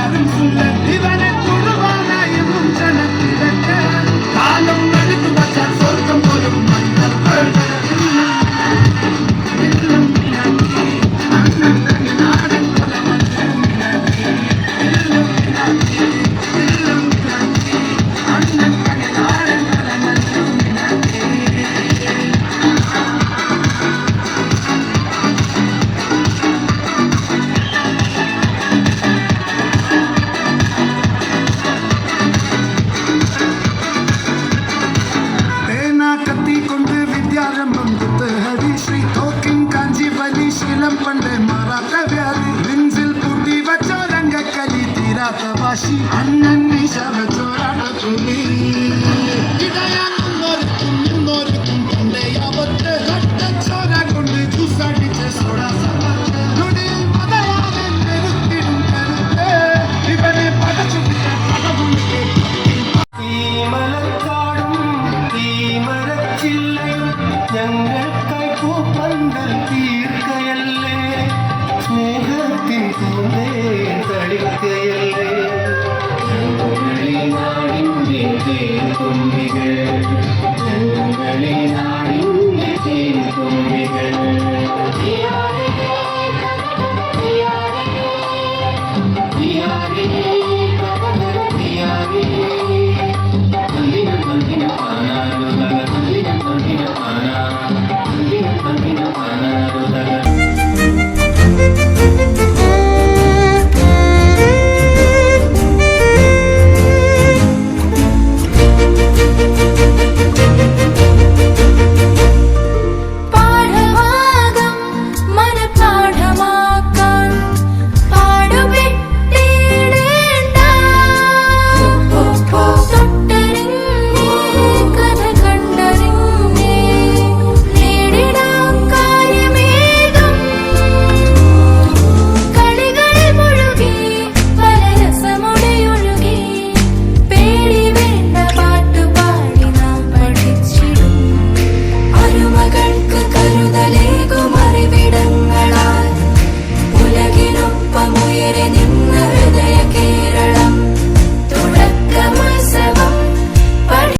yarın fullendi. এলাকাবাসী அண்ணன் சபை চোরাটা চলি தீர்க்கையல்லே. ஸ்நேகத்தின் தூண்டே தடிக்கையல்லே.